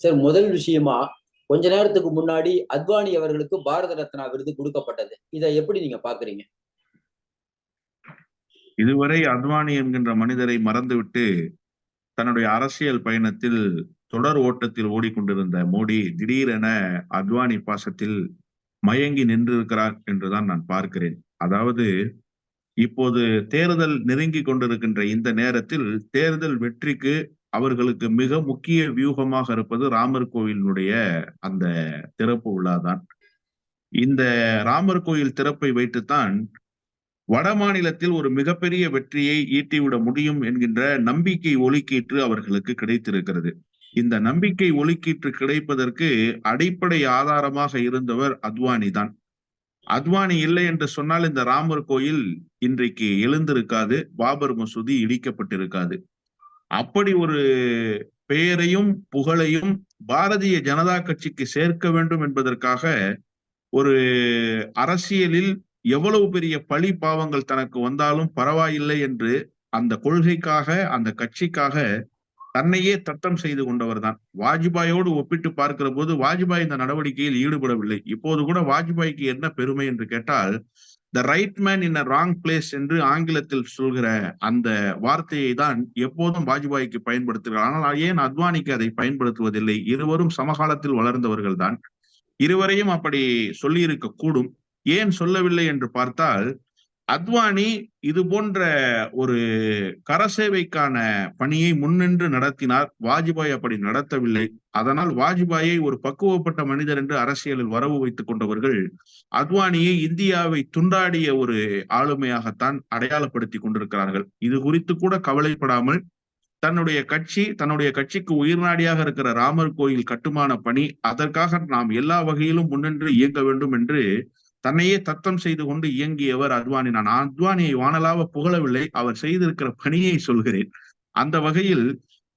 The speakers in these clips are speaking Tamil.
சார் முதல் விஷயமா கொஞ்ச நேரத்துக்கு முன்னாடி அத்வானி அவர்களுக்கு பாரத ரத்னா விருது கொடுக்கப்பட்டது. இதை எப்படி நீங்க பாக்குறீங்க இதுவரை அத்வானி என்கின்ற மனிதரை மறந்துவிட்டு தன்னுடைய அரசியல் பயணத்தில் தொடர் ஓட்டத்தில் ஓடிக்கொண்டிருந்த மோடி திடீரென அத்வானி பாசத்தில் மயங்கி நின்றிருக்கிறார் என்றுதான் நான் பார்க்கிறேன். அதாவது இப்போது தேர்தல் நெருங்கி கொண்டிருக்கின்ற இந்த நேரத்தில் தேர்தல் வெற்றிக்கு அவர்களுக்கு மிக முக்கிய வியூகமாக இருப்பது ராமர் கோயிலினுடைய அந்த திறப்பு விழாதான். இந்த ராமர் கோயில் திறப்பை வைத்துத்தான் வட மாநிலத்தில் ஒரு மிகப்பெரிய வெற்றியை ஈட்டிவிட முடியும் என்கின்ற நம்பிக்கை ஒலிக்கீற்று அவர்களுக்கு கிடைத்திருக்கிறது. இந்த நம்பிக்கை ஒலிக்கீற்று கிடைப்பதற்கு அடிப்படை ஆதாரமாக இருந்தவர் அத்வானி தான் அத்வானி இல்லை என்று சொன்னால் இந்த ராமர் கோயில் இன்றைக்கு எழுந்திருக்காது பாபர் மசூதி இடிக்கப்பட்டிருக்காது. அப்படி ஒரு பெயரையும் புகழையும் பாரதிய ஜனதா கட்சிக்கு சேர்க்க வேண்டும் என்பதற்காக ஒரு அரசியலில் எவ்வளவு பெரிய பழி பாவங்கள் தனக்கு வந்தாலும் பரவாயில்லை என்று அந்த கொள்கைக்காக அந்த கட்சிக்காக தன்னையே தத்தம் செய்து கொண்டவர் தான் வாஜ்பாயோடு ஒப்பிட்டு பார்க்கிற போது வாஜ்பாய் இந்த நடவடிக்கையில் ஈடுபடவில்லை. இப்போது கூட வாஜ்பாய்க்கு என்ன பெருமை என்று கேட்டால் the right man in a wrong place என்று ஆங்கிலத்தில் சொல்கிற அந்த வார்த்தையை தான் எப்போதும் வாஜ்பாய்க்கு பயன்படுத்துகிறார். ஆனால் ஏன் அத்வானிக்கு அதை பயன்படுத்துவதில்லை? இருவரும் சமகாலத்தில் வளர்ந்தவர்கள் தான். இருவரையும் அப்படி சொல்லியிருக்க கூடும் ஏன் சொல்லவில்லை என்று பார்த்தால் அத்வானி இது போன்ற ஒரு கரசேவைக்கான பணியை முன்னின்று நடத்தினார். வாஜ்பாய் அப்படி நடத்தவில்லை. அதனால் வாஜ்பாயை ஒரு பக்குவப்பட்ட மனிதர் என்று அரசியலில் வரவு வைத்துக் கொண்டவர்கள் அத்வானியை இந்தியாவை துண்டாடிய ஒரு ஆளுமையாகத்தான் அடையாளப்படுத்தி கொண்டிருக்கிறார்கள். இது குறித்து கூட கவலைப்படாமல் தன்னுடைய கட்சி தன்னுடைய கட்சிக்கு உயிர்நாடியாக இருக்கிற ராமர் கோயில் கட்டுமான பணி அதற்காக நாம் எல்லா வகையிலும் முன்னின்று இயங்க வேண்டும் என்று தன்னையே தத்தம் செய்து கொண்டு இயங்கியவர் அத்வானி. நான் அத்வானியை வானலாவ புகழவில்லை அவர் செய்திருக்கிற பணியை சொல்கிறேன். அந்த வகையில்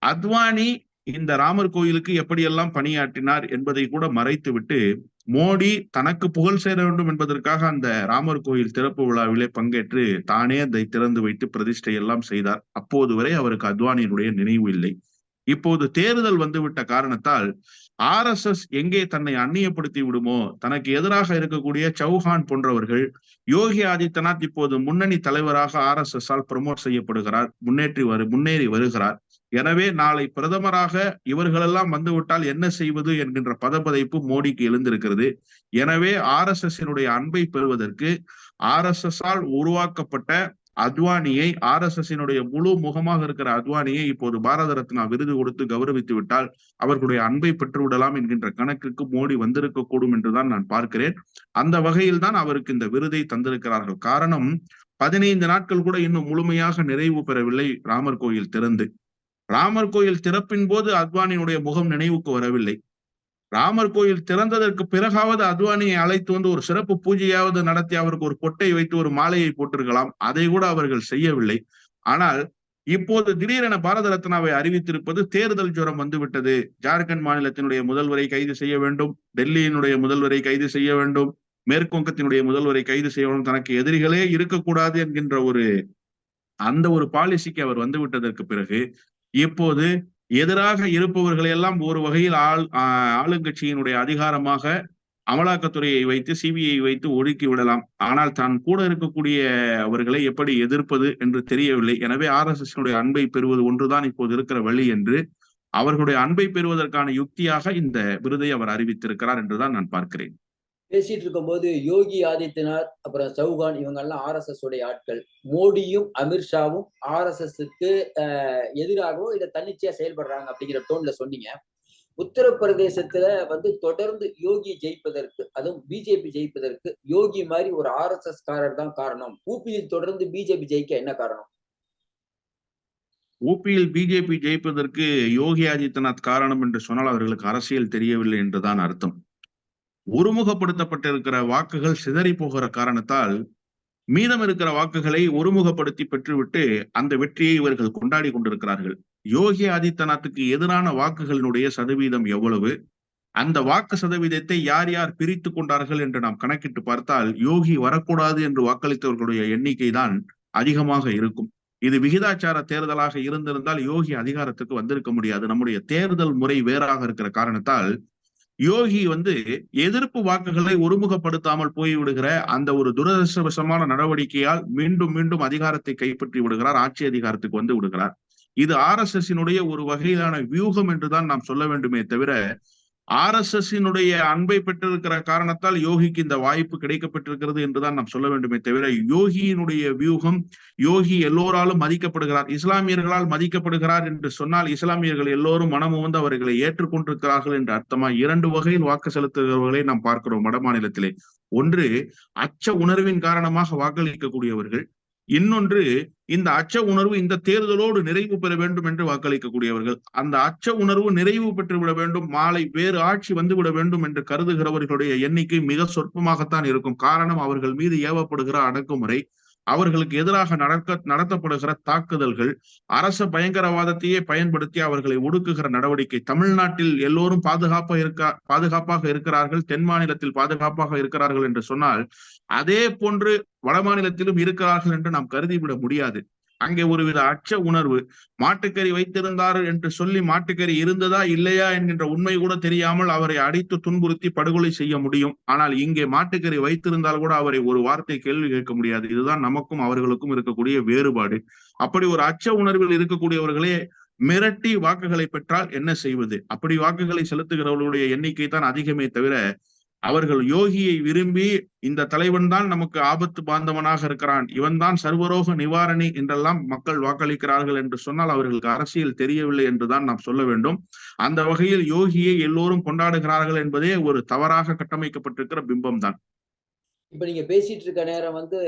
அத்வானி இந்த ராமர் கோயிலுக்கு எப்படியெல்லாம் பணியாற்றினார் என்பதை கூட மறைத்துவிட்டு மோடி தனக்கு புகழ் சேர வேண்டும் என்பதற்காக அந்த ராமர் கோயில் திறப்பு விழாவிலே பங்கேற்று தானே அதை திறந்து வைத்து பிரதிஷ்டை எல்லாம் செய்தார். அப்போது வரை அவருக்கு அத்வானியினுடைய நினைவு இல்லை. இப்போது தேர்தல் வந்துவிட்ட காரணத்தால் ஆர் எஸ் எஸ் எங்கே தன்னை அந்நியப்படுத்தி விடுமோ? தனக்கு எதிராக இருக்கக்கூடிய சௌஹான் போன்றவர்கள் யோகி ஆதித்யநாத் இப்போது முன்னணி தலைவராக ஆர் எஸ் எஸ் ஆல் ப்ரமோட் செய்யப்படுகிறார் முன்னேற்றி வரு முன்னேறி வருகிறார். எனவே நாளை பிரதமராக இவர்களெல்லாம் வந்துவிட்டால் என்ன செய்வது என்கின்ற பதப்பதைப்பு மோடிக்கு எழுந்திருக்கிறது. எனவே ஆர் எஸ் எஸ் அன்பை பெறுவதற்கு ஆர் எஸ் எஸ் ஆல் உருவாக்கப்பட்ட அத்வானியை ஆர் எஸ் எஸ் முழு முகமாக இருக்கிற அத்வானியை இப்போது பாரத ரத்னா விருது கொடுத்து கௌரவித்து விட்டால் அவர்களுடைய அன்பை பெற்று விடலாம் என்கின்ற கணக்குக்கு மோடி வந்திருக்க கூடும் என்றுதான் நான் பார்க்கிறேன். அந்த வகையில் தான் அவருக்கு இந்த விருதை தந்திருக்கிறார்கள். காரணம் பதினைந்து நாட்கள் கூட இன்னும் முழுமையாக நிறைவு பெறவில்லை ராமர் கோயில் திறந்து. ராமர் கோயில் திறப்பின் போது அத்வானியுடைய முகம் நினைவுக்கு வரவில்லை. ராமர் கோயில் திறந்ததற்கு பிறகாவது அத்வானியை அழைத்து வந்து ஒரு சிறப்பு பூஜையாவது நடத்தி அவருக்கு ஒரு பொட்டை வைத்து ஒரு மாலையை போட்டிருக்கலாம். அதை கூட அவர்கள் செய்யவில்லை. ஆனால் இப்போது திடீரென பாரத ரத்னாவை அறிவித்திருப்பது தேர்தல் ஜுரம் வந்துவிட்டது. ஜார்க்கண்ட் மாநிலத்தினுடைய முதல்வரை கைது செய்ய வேண்டும். டெல்லியினுடைய முதல்வரை கைது செய்ய வேண்டும். மேற்குவங்கத்தினுடைய முதல்வரை கைது செய்ய வேண்டும். தனக்கு எதிரிகளே இருக்கக்கூடாது என்கின்ற ஒரு அந்த ஒரு பாலிசிக்கு அவர் வந்துவிட்டதற்கு பிறகு இப்போது எதிராக இருப்பவர்களை எல்லாம் ஒரு வகையில் ஆள் ஆளுங்கட்சியினுடைய அதிகாரமாக அமலாக்கத்துறையை வைத்து சிபிஐ வைத்து ஒடுக்கி விடலாம். ஆனால் தான் கூட இருக்கக்கூடிய அவர்களை எப்படி எதிர்ப்பது என்று தெரியவில்லை. எனவே ஆர் எஸ் எஸ் அன்பை பெறுவது ஒன்றுதான் இப்போது இருக்கிற வழி என்று அவர்களுடைய அன்பை பெறுவதற்கான யுக்தியாக இந்த விருதை அவர் அறிவித்திருக்கிறார் என்றுதான் நான் பார்க்கிறேன். பேசிட்டு இருக்கும்போது யோகி ஆதித்யநாத் அப்புறம் சவுகான் இவங்கெல்லாம் ஆர் எஸ் எஸ் உடைய ஆட்கள். மோடியும் அமித்ஷாவும் ஆர் எஸ் எஸ்க்கு எதிராகவோ இதை தன்னிச்சையா செயல்படுறாங்க அப்படிங்கிற டோன்ல சொன்னீங்க. உத்தரப்பிரதேசத்துல வந்து தொடர்ந்து யோகி ஜெயிப்பதற்கு அதுவும் பிஜேபி ஜெயிப்பதற்கு யோகி மாதிரி ஒரு ஆர் எஸ் எஸ் காரர் தான் காரணம். ஊபியில் தொடர்ந்து பிஜேபி ஜெயிக்க என்ன காரணம்? ஊபியில் பிஜேபி ஜெயிப்பதற்கு யோகி ஆதித்யநாத் காரணம் என்று சொன்னால் அவர்களுக்கு அரசியல் தெரியவில்லை என்றுதான் அர்த்தம். ஒருமுகப்படுத்தப்பட்டிருக்கிற வாக்குகள் சிதறி போகிற காரணத்தால் மீதம் இருக்கிற வாக்குகளை ஒருமுகப்படுத்தி பெற்றுவிட்டு அந்த வெற்றியை இவர்கள் கொண்டாடி கொண்டிருக்கிறார்கள். யோகி ஆதித்யநாத்துக்கு எதிரான வாக்குகளினுடைய சதவீதம் எவ்வளவு? அந்த வாக்கு சதவீதத்தை யார் யார் பிரித்து கொண்டார்கள் என்று நாம் கணக்கிட்டு பார்த்தால் யோகி வரக்கூடாது என்று வாக்களித்தவர்களுடைய எண்ணிக்கை தான் அதிகமாக இருக்கும். இது விகிதாச்சார தேர்தலாக இருந்திருந்தால் யோகி அதிகாரத்துக்கு வந்திருக்க முடியாது. நம்முடைய தேர்தல் முறை வேறாக இருக்கிற காரணத்தால் யோகி வந்து எதிர்ப்பு வாக்குகளை ஒருமுகப்படுத்தாமல் போய்விடுகிற அந்த ஒரு துரதிருஷ்டவசமான நடவடிக்கையால் மீண்டும் மீண்டும் அதிகாரத்தை கைப்பற்றி விடுகிறார் ஆட்சி அதிகாரத்துக்கு வந்து விடுகிறார். இது ஆர் எஸ் எஸ் ஒரு வகையிலான வியூகம் என்றுதான் நாம் சொல்ல வேண்டுமே தவிர ஆர் எஸ் எஸ் அன்பை பெற்றிருக்கிற காரணத்தால் யோகிக்கு இந்த வாய்ப்பு கிடைக்கப்பட்டிருக்கிறது என்றுதான் நாம் சொல்ல வேண்டுமே தவிர யோகியினுடைய வியூகம் யோகி எல்லோராலும் மதிக்கப்படுகிறார் இஸ்லாமியர்களால் மதிக்கப்படுகிறார் என்று சொன்னால் இஸ்லாமியர்கள் எல்லோரும் மனமு வந்து அவர்களை ஏற்றுக்கொண்டிருக்கிறார்கள் என்று அர்த்தமா? இரண்டு வகையில் வாக்கு செலுத்துகிறவர்களை நாம் பார்க்கிறோம் வட மாநிலத்திலே. ஒன்று அச்ச உணர்வின் காரணமாக வாக்களிக்கக்கூடியவர்கள் இன்னொன்று இந்த அச்ச உணர்வு இந்த தேர்தலோடு நிறைவு பெற வேண்டும் என்று வாக்களிக்கக்கூடியவர்கள். அந்த அச்ச உணர்வு நிறைவு பெற்று விட வேண்டும். மாலை வேறு ஆட்சி வந்து விட வேண்டும் என்று கருதுகிறவர்களுடைய எண்ணிக்கை மிக சொற்பமாகத்தான் இருக்கும். காரணம் அவர்கள் மீது ஏவப்படுகிற அடக்குமுறை அவர்களுக்கு எதிராக நடக்க நடத்தப்படுகிற தாக்குதல்கள் அரச பயங்கரவாதத்தையே பயன்படுத்தி அவர்களை ஒடுக்குகிற நடவடிக்கை தமிழ்நாட்டில் எல்லோரும் பாதுகாப்பாக இருக்க பாதுகாப்பாக இருக்கிறார்கள் தென் மாநிலத்தில் பாதுகாப்பாக இருக்கிறார்கள் என்று சொன்னால் அதே போன்று வட மாநிலத்திலும் இருக்கிறார்கள் என்று நாம் கருதிவிட முடியாது. அங்கே ஒருவித அச்ச உணர்வு. மாட்டுக்கறி வைத்திருந்தார் என்று சொல்லி மாட்டுக்கறி இருந்ததா இல்லையா என்கின்ற உண்மை கூட தெரியாமல் அவரை அடித்து துன்புறுத்தி படுகொலை செய்ய முடியும். ஆனால் இங்கே மாட்டுக்கறி வைத்திருந்தால் கூட அவரை ஒரு வார்த்தை கேள்வி கேட்க முடியாது. இதுதான் நமக்கும் அவர்களுக்கும் இருக்கக்கூடிய வேறுபாடு. அப்படி ஒரு அச்ச உணர்வில் இருக்கக்கூடியவர்களே மிரட்டி வாக்குகளை பெற்றால் என்ன செய்வது? அப்படி வாக்குகளை செலுத்துகிறவர்களுடைய எண்ணிக்கை தான் அதிகமே தவிர அவர்கள் யோகியை விரும்பி இந்த தலைவன் தான் நமக்கு ஆபத்து பாந்தவனாக இருக்கிறான். இவன் தான் சர்வரோக நிவாரணி என்றெல்லாம் மக்கள் வாக்களிக்கிறார்கள் என்று சொன்னால் அவர்களுக்கு அரசியல் தெரியவில்லை என்றுதான் நாம் சொல்ல வேண்டும். அந்த வகையில் யோகியை எல்லோரும் கொண்டாடுகிறார்கள் என்பதே ஒரு தவறாக கட்டமைக்கப்பட்டிருக்கிற பிம்பம் தான். இப்ப நீங்க பேசிட்டு இருக்க நேரம் வந்து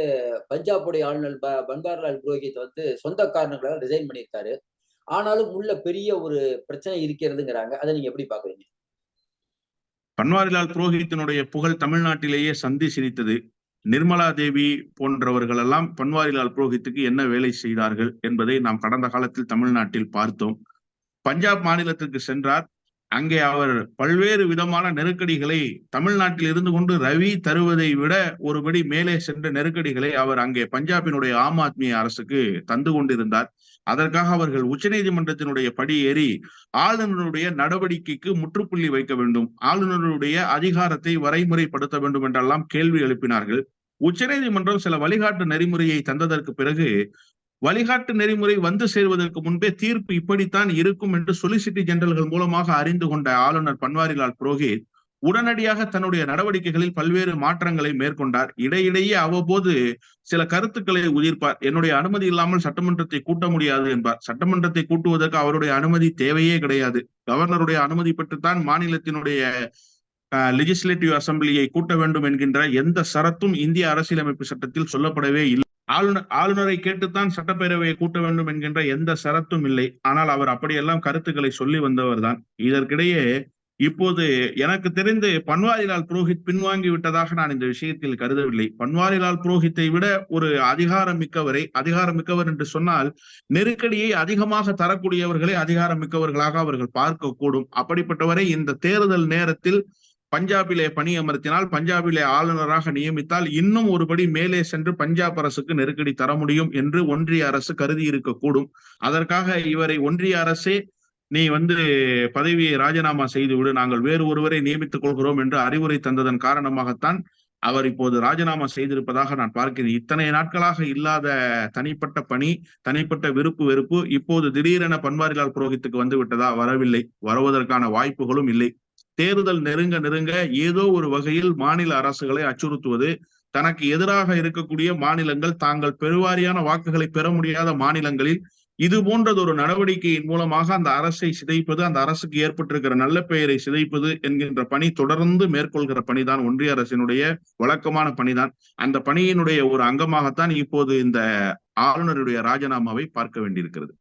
பஞ்சாபுடைய ஆளுநர் ப பன்வாரிலால் புரோஹித் வந்து சொந்த காரணங்களால் ரிசைன் பண்ணியிருக்காரு. ஆனாலும் உள்ள பெரிய ஒரு பிரச்சனை இருக்கிறதுங்கிறாங்க. அதை நீங்க எப்படி பாக்குறீங்க பன்வாரிலால் புரோஹித்தினுடைய புகழ் தமிழ்நாட்டிலேயே சந்தி சிரித்தது. நிர்மலா தேவி போன்றவர்கள் எல்லாம் பன்வாரிலால் புரோஹித்துக்கு என்ன வேலை செய்தார்கள் என்பதை நாம் கடந்த காலத்தில் தமிழ்நாட்டில் பார்த்தோம். பஞ்சாப் மாநிலத்திற்கு சென்றார். அங்கே அவர் பல்வேறு விதமான நெருக்கடிகளை தமிழ்நாட்டில் இருந்து கொண்டு ரவி தருவதை விட ஒருபடி மேலே சென்ற நெருக்கடிகளை அவர் அங்கே பஞ்சாபினுடைய ஆம் ஆத்மி அரசுக்கு தந்து கொண்டிருந்தார். அதற்காக அவர்கள் உச்சநீதிமன்றத்தினுடைய படி ஏறி ஆளுநருடைய நடவடிக்கைக்கு முற்றுப்புள்ளி வைக்க வேண்டும். ஆளுநருடைய அதிகாரத்தை வரைமுறைப்படுத்த வேண்டும் என்றெல்லாம் கேள்வி எழுப்பினார்கள். உச்சநீதிமன்றம் சில வழிகாட்டு நெறிமுறையை தந்ததற்கு பிறகு வழிகாட்டு நெறிமுறை வந்து சேர்வதற்கு முன்பே தீர்ப்பு இப்படித்தான் இருக்கும் என்று சொலிசிட்டி ஜெனரல்கள் மூலமாக அறிந்து கொண்ட ஆளுநர் பன்வாரிலால் புரோஹித் உடனடியாக தன்னுடைய நடவடிக்கைகளில் பல்வேறு மாற்றங்களை மேற்கொண்டார். இடையிடையே அவ்வப்போது சில கருத்துக்களை உதிர்ப்பார். என்னுடைய அனுமதி இல்லாமல் சட்டமன்றத்தை கூட்ட முடியாது என்பார். சட்டமன்றத்தை கூட்டுவதற்கு அவருடைய அனுமதி தேவையே கிடையாது. கவர்னருடைய அனுமதி பெற்றுத்தான் மாநிலத்தினுடைய லெஜிஸ்லேட்டிவ் அசம்பிளியை கூட்ட வேண்டும் என்கின்ற எந்த சரத்தும் இந்திய அரசியலமைப்பு சட்டத்தில் சொல்லப்படவே இல்லை. ஆளுநர் ஆளுநரை கேட்டுத்தான் சட்டப்பேரவையை கூட்ட வேண்டும் என்கின்ற எந்த சரத்தும் இல்லை. ஆனால் அவர் அப்படியெல்லாம் கருத்துக்களை சொல்லி வந்தவர் தான் இதற்கிடையே இப்போது எனக்கு தெரிந்து பன்வாரிலால் புரோஹித் பின்வாங்கி விட்டதாக நான் இந்த விஷயத்தில் கருதவில்லை. பன்வாரிலால் புரோஹித்தை விட ஒரு அதிகாரம் மிக்கவரை அதிகாரம் மிக்கவர் என்று சொன்னால் நெருக்கடியை அதிகமாக தரக்கூடியவர்களை அதிகாரம் மிக்கவர்களாக அவர்கள் பார்க்க கூடும் அப்படிப்பட்டவரை இந்த தேர்தல் நேரத்தில் பஞ்சாபிலே பணியமர்த்தினால் பஞ்சாபிலே ஆளுநராக நியமித்தால் இன்னும் ஒருபடி மேலே சென்று பஞ்சாப் அரசுக்கு நெருக்கடி தர முடியும் என்று ஒன்றிய அரசு கருதி இருக்கக்கூடும். அதற்காக இவரை ஒன்றிய அரசே நீ வந்து பதவியை ராஜினாமா செய்துவிடு. நாங்கள் வேறு ஒருவரை நியமித்துக் கொள்கிறோம் என்று அறிவுரை தந்ததன் காரணமாகத்தான் அவர் இப்போது ராஜினாமா செய்திருப்பதாக நான் பார்க்கிறேன். இத்தனை நாட்களாக இல்லாத தனிப்பட்ட பணி தனிப்பட்ட விருப்பு வெறுப்பு இப்போது திடீரென பன்வாரிலால் புரோஹித்துக்கு வந்து விட்டதா? வரவில்லை. வருவதற்கான வாய்ப்புகளும் இல்லை. தேர்தல் நெருங்க நெருங்க ஏதோ ஒரு வகையில் மாநில அரசுகளை அச்சுறுத்துவது தனக்கு எதிராக இருக்கக்கூடிய மாநிலங்கள் தாங்கள் பெருவாரியான வாக்குகளை பெற முடியாத மாநிலங்களில் இது போன்றது ஒரு நடவடிக்கையின் மூலமாக அந்த அரசை சிதைப்பது அந்த அரசுக்கு ஏற்பட்டிருக்கிற நல்ல பெயரை சிதைப்பது என்கின்ற பணி தொடர்ந்து மேற்கொள்கிற பணிதான் ஒன்றிய அரசினுடைய வழக்கமான பணிதான். அந்த பணியினுடைய ஒரு அங்கமாகத்தான் இப்போது இந்த ஆளுநருடைய ராஜினாமாவை பார்க்க வேண்டியிருக்கிறது.